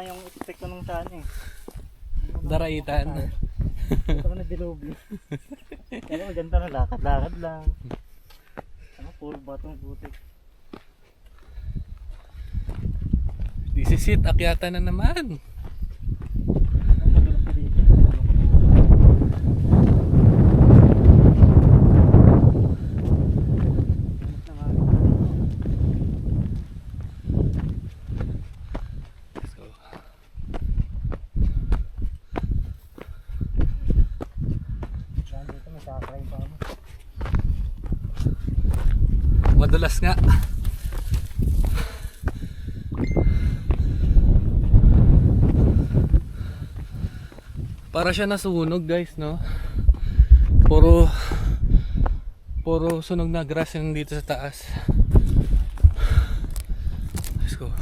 nga yung epekto ng saan eh. Daraitan. Ito na dilubyo. Kaya mo ganda na lakad-lakad lang. Ano, puro batong putik. This is it, akyatan na naman. Ang magulo ko dito. Let's go. Sakray pa mo. Madulas nga. Para siya nasunog guys, no? Puro puro sunog na grass yung dito sa taas. Let's go.